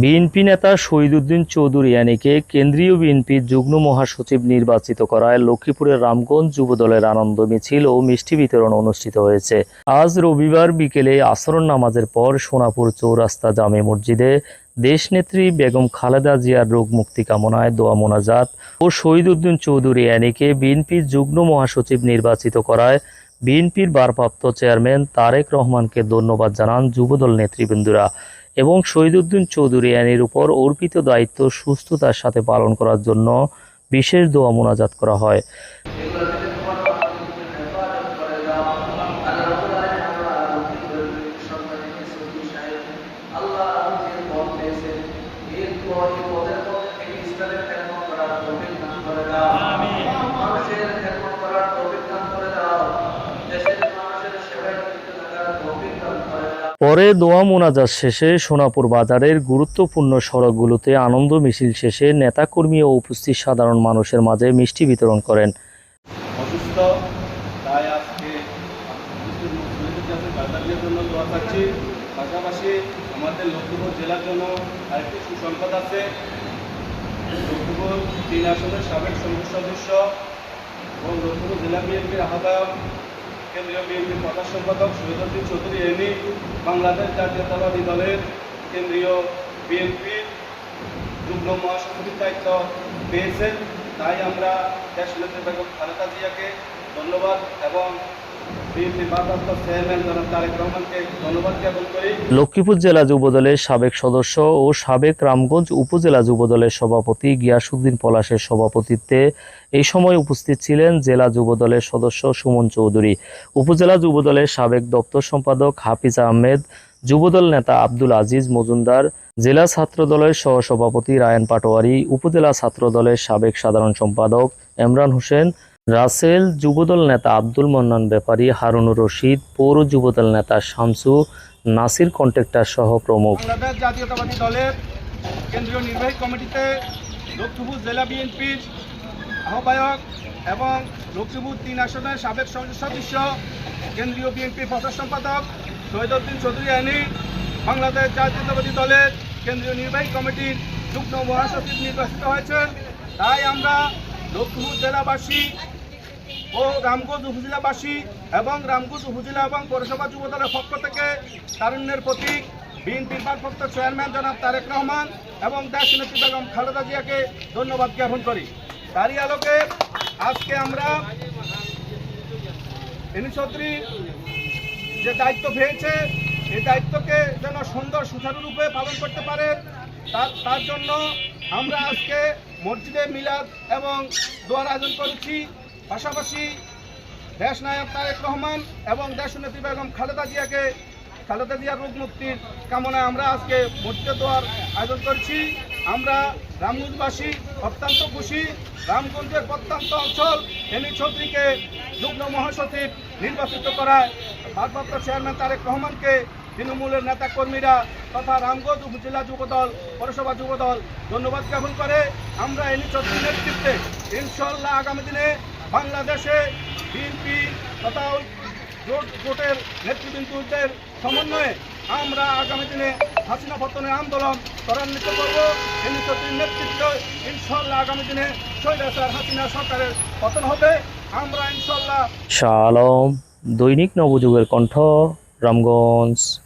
BNP নেতা শহীদুদ্দিন চৌধুরী আনিকে কেন্দ্রীয় বিএনপির যুগ্ম মহাসচিব নির্বাচিত করায় লক্ষ্মীপুরের রামগঞ্জ যুবদলের আনন্দ মিছিল ও মিষ্টি বিতরণ অনুষ্ঠিত হয়েছে। আজ রবিবার বিকেলে আসরণ নামাজের পর সোনাপুর চৌরাস্তা জামে মসজিদে দেশনেত্রী বেগম খালেদা জিয়ার রোগ মুক্তি কামনায় দোয়া মোনাজাত ও শহীদুদ্দিন চৌধুরী আনিকে বিএনপির যুগ্ম মহাসচিব নির্বাচিত করায় বিএনপির ভারপ্রাপ্ত চেয়ারম্যান তারেক রহমানকে ধন্যবাদ জানান যুবদল নেতৃবৃন্দরা এবং শহীদুদ্দিন চৌধুরী আইনের উপর অর্পিত দায়িত্ব সুস্থতার সাথে পালন করার জন্য বিশেষ দোয়া মোনাজাত করা হয়। পরে দোয়া মোনাজাত শেষে সোনাপুর বাজারের গুরুত্বপূর্ণ সড়কগুলোতে আনন্দ মিছিল শেষে নেতাকর্মী ও উপস্থিত সাধারণ মানুষের মাঝে মিষ্টি বিতরণ করেন। লক্ষ্মীপুর জেলার জন্য আরেকটি সুসংবাদ আছে। লক্ষ্মীপুর তিন আসনের সাবেক সংসদ সদস্য এবং লক্ষ্মীপুর জেলা বিএনপির আহ্বায়ক কেন্দ্রীয় বিএনপির প্রধান সম্পাদক শহীদুদ্দিন চৌধুরী এনি বাংলাদেশ জাতীয়তাবাদী দলের কেন্দ্রীয় বিএনপির যুগ্ম মহাসভাপতির দায়িত্ব পেয়েছেন। তাই আমরা দেশ নেত্রী বেগম খালেদা জিয়াকে ধন্যবাদ এবং লক্ষ্মীপুর জেলা যুবদলের সাবেক সদস্য ও সাবেক রামগঞ্জ উপজেলা যুবদলের সভাপতি গিয়াসুদ্দিন পলাশের সভাপতিত্বে এই সময় উপস্থিত ছিলেন জেলা যুবদলের সদস্য সুমন চৌধুরী। উপজেলা যুবদলের সাবেক দপ্তর সম্পাদক হাফিজ আহমেদ, যুবদল নেতা আব্দুল আজিজ মজুমদার, জেলা ছাত্র দলের সহসভাপতি রায়ন পাটোয়ারি, উপজেলা ছাত্র দলের সাবেক সাধারণ সম্পাদক এমরান হোসেন রাসেল যুবদল নেতা আব্দুল মন্নান ব্যাপারী, হারুনুর রশিদ, পৌর যুবদল নেতা শামসু, নাসির কন্ট্রাক্টর সহ প্রমুখ। জাতীয়তাবাদী দলের কেন্দ্রীয় নির্বাহী কমিটিতে লক্ষ্মীপুর জেলা বিএনপির আহ্বায়ক এবং লক্ষ্মীপুর তিন আসনের সাবেক সদস্য, কেন্দ্রীয় বিএনপির প্রচার সম্পাদক শহীদুদ্দিন চৌধুরী আইনি, বাংলাদেশ জাতীয়তাবাদী দলের কেন্দ্রীয় নির্বাহী কমিটির যুগ্ম মহাসচিব নির্বাচিত হয়েছেন। তাই আমরা লক্ষ্মীপুর জেলাবাসী ও রামগঞ্জ উপজেলাবাসী এবং রামগঞ্জ উপজেলা এবং পৌরসভা যুব দলের পক্ষ থেকে তারুণ্যের প্রতীক, বিএনপির ভারপ্রাপ্ত চেয়ারম্যান জনাব তারেক রহমান এবং দেশ নেত্রী বেগম খালেদা জিয়াকে ধন্যবাদ জ্ঞাপন করি। তারই আলোকে আজকে আমরা চৌধুরী যে দায়িত্ব পেয়েছে, এই দায়িত্বকে যেন সুন্দর সুচারুরূপে পালন করতে পারে, তার তার জন্য আমরা আজকে মসজিদে মিলাদ এবং দোয়ার আয়োজন করেছি। পাশাপাশি দেশ নায়ক তারেক রহমান এবং দেশ নেত্রী বেগম খালেদা জিয়াকে, খালেদা জিয়ার রোগ মুক্তির কামনায় আমরা আজকে মসজিদে দেওয়ার আয়োজন করছি। আমরা রামগঞ্জবাসী অত্যন্ত খুশি। রামগঞ্জের প্রত্যন্ত অঞ্চল এনি চৌধুরীকে যুগ্ম মহাসচিব নির্বাচিত করায় ভারপ্রাপ্ত চেয়ারম্যান তারেক রহমানকে তৃণমূলের নেতা কর্মীরা তথা রামগঞ্জ উপজেলা যুবদল, পৌরসভা যুবদল ধন্যবাদ জ্ঞাপন করে। আমরা এনি চৌধুরীর নেতৃত্বে ইনশাল্লাহ আগামী দিনে বাংলাদেশে বিএনপি তথা জোট জোটের নেতৃবৃন্দদের সমন্বয়ে আমরা আগামী দিনে হাসিনা পতনের আন্দোলন ত্বরান্বিত করব। চৌধুরীর নেতৃত্বে ইনশাল্লাহ আগামী দিনে শৈলাসার হাসিনা সরকারের পতন হবে। আমরা ইনশাল্লাহ শাহ আলম দৈনিক নবযুগের কণ্ঠ, রামগঞ্জ।